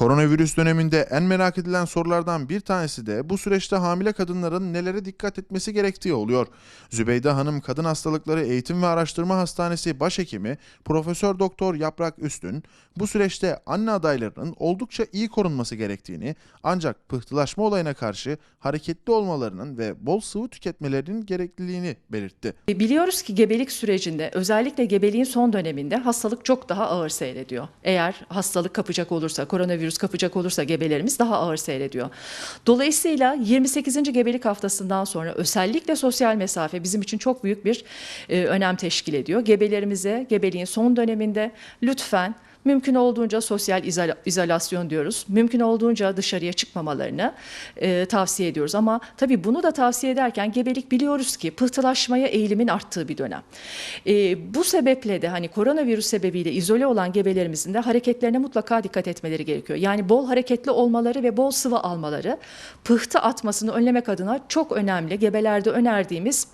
Koronavirüs döneminde en merak edilen sorulardan bir tanesi de bu süreçte hamile kadınların nelere dikkat etmesi gerektiği oluyor. Zübeyde Hanım Kadın Hastalıkları Eğitim ve Araştırma Hastanesi Başhekimi Profesör Doktor Yaprak Üstün bu süreçte anne adaylarının oldukça iyi korunması gerektiğini ancak pıhtılaşma olayına karşı hareketli olmalarının ve bol sıvı tüketmelerinin gerekliliğini belirtti. Biliyoruz ki gebelik sürecinde özellikle gebeliğin son döneminde hastalık çok daha ağır seyrediyor. Eğer hastalık kapacak olursa, koronavirüs kapacak olursa gebelerimiz daha ağır seyrediyor. Dolayısıyla 28. gebelik haftasından sonra özellikle sosyal mesafe bizim için çok büyük bir e, önem teşkil ediyor. Gebelerimize gebeliğin son döneminde lütfen Mümkün olduğunca sosyal izola- izolasyon diyoruz. Mümkün olduğunca dışarıya çıkmamalarını e, tavsiye ediyoruz. Ama tabii bunu da tavsiye ederken gebelik biliyoruz ki pıhtılaşmaya eğilimin arttığı bir dönem. E, bu sebeple de hani koronavirüs sebebiyle izole olan gebelerimizin de hareketlerine mutlaka dikkat etmeleri gerekiyor. Yani bol hareketli olmaları ve bol sıvı almaları pıhtı atmasını önlemek adına çok önemli. Gebelerde önerdiğimiz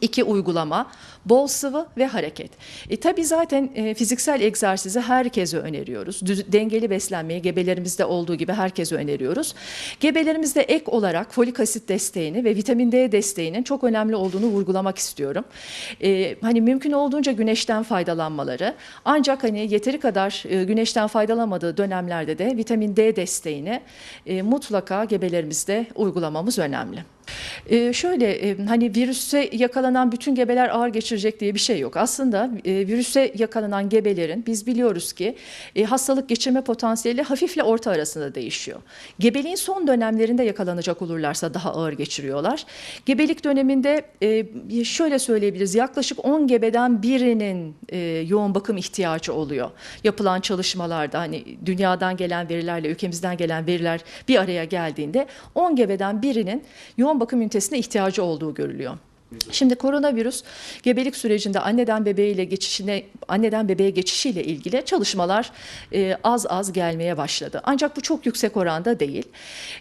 İki uygulama, bol sıvı ve hareket. E, tabii zaten e, fiziksel egzersizi herkese öneriyoruz. Düz- dengeli beslenmeyi gebelerimizde olduğu gibi herkese öneriyoruz. Gebelerimizde ek olarak folik asit desteğini ve vitamin D desteğinin çok önemli olduğunu vurgulamak istiyorum. E, hani mümkün olduğunca güneşten faydalanmaları ancak hani yeteri kadar e, güneşten faydalanmadığı dönemlerde de vitamin D desteğini e, mutlaka gebelerimizde uygulamamız önemli. Ee, şöyle e, hani virüse yakalanan bütün gebeler ağır geçirecek diye bir şey yok. Aslında e, virüse yakalanan gebelerin biz biliyoruz ki e, hastalık geçirme potansiyeli hafifle orta arasında değişiyor. Gebeliğin son dönemlerinde yakalanacak olurlarsa daha ağır geçiriyorlar. Gebelik döneminde e, şöyle söyleyebiliriz yaklaşık 10 gebeden birinin e, yoğun bakım ihtiyacı oluyor. Yapılan çalışmalarda hani dünyadan gelen verilerle ülkemizden gelen veriler bir araya geldiğinde 10 gebeden birinin yoğun bakım ünitesine ihtiyacı olduğu görülüyor. Şimdi koronavirüs gebelik sürecinde anneden bebeğiyle geçişine anneden bebeğe geçişiyle ilgili çalışmalar e, az az gelmeye başladı. Ancak bu çok yüksek oranda değil.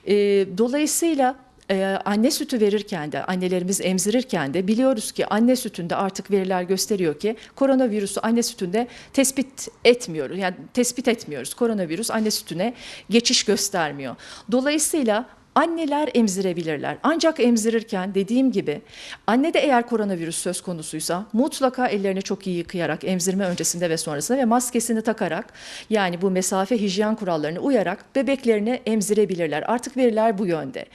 E, dolayısıyla ee, anne sütü verirken de annelerimiz emzirirken de biliyoruz ki anne sütünde artık veriler gösteriyor ki koronavirüsü anne sütünde tespit etmiyoruz. Yani tespit etmiyoruz. Koronavirüs anne sütüne geçiş göstermiyor. Dolayısıyla Anneler emzirebilirler. Ancak emzirirken dediğim gibi annede eğer koronavirüs söz konusuysa mutlaka ellerini çok iyi yıkayarak emzirme öncesinde ve sonrasında ve maskesini takarak yani bu mesafe hijyen kurallarına uyarak bebeklerini emzirebilirler. Artık veriler bu yönde.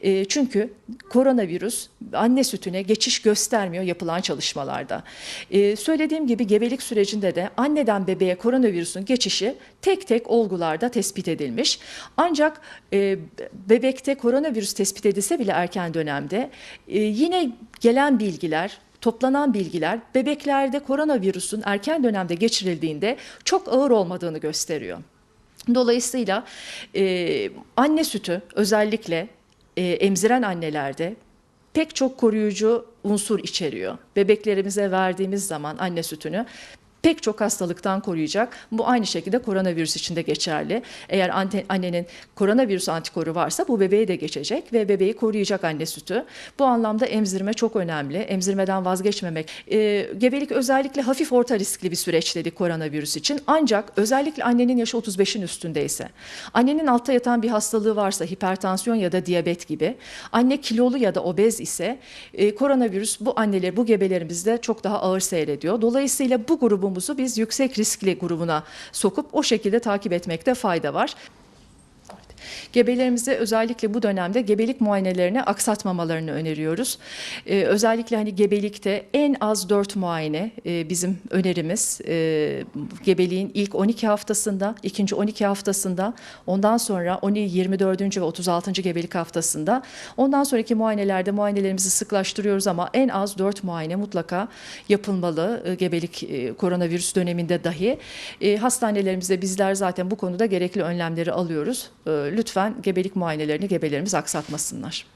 E, çünkü koronavirüs anne sütüne geçiş göstermiyor yapılan çalışmalarda. E, söylediğim gibi gebelik sürecinde de anneden bebeğe koronavirüsün geçişi tek tek olgularda tespit edilmiş. Ancak e, bebekte koronavirüs tespit edilse bile erken dönemde e, yine gelen bilgiler toplanan bilgiler bebeklerde koronavirüsün erken dönemde geçirildiğinde çok ağır olmadığını gösteriyor. Dolayısıyla e, anne sütü özellikle e, emziren annelerde pek çok koruyucu unsur içeriyor. Bebeklerimize verdiğimiz zaman anne sütünü pek çok hastalıktan koruyacak. Bu aynı şekilde koronavirüs için de geçerli. Eğer annenin koronavirüs antikoru varsa bu bebeğe de geçecek ve bebeği koruyacak anne sütü. Bu anlamda emzirme çok önemli. Emzirmeden vazgeçmemek. Ee, gebelik özellikle hafif orta riskli bir süreç dedik koronavirüs için. Ancak özellikle annenin yaşı 35'in üstündeyse, annenin altta yatan bir hastalığı varsa hipertansiyon ya da diyabet gibi, anne kilolu ya da obez ise e, koronavirüs bu anneler, bu gebelerimizde çok daha ağır seyrediyor. Dolayısıyla bu grubumuzu biz yüksek riskli grubuna sokup o şekilde takip etmekte fayda var. Gebelerimize özellikle bu dönemde gebelik muayenelerini aksatmamalarını öneriyoruz. Ee, özellikle hani gebelikte en az 4 muayene e, bizim önerimiz. Ee, gebeliğin ilk 12 haftasında, ikinci 12 haftasında, ondan sonra 10, 24. ve 36. gebelik haftasında. Ondan sonraki muayenelerde muayenelerimizi sıklaştırıyoruz ama en az 4 muayene mutlaka yapılmalı e, gebelik e, koronavirüs döneminde dahi. E, hastanelerimizde bizler zaten bu konuda gerekli önlemleri alıyoruz. E, lütfen gebelik muayenelerini gebelerimiz aksatmasınlar.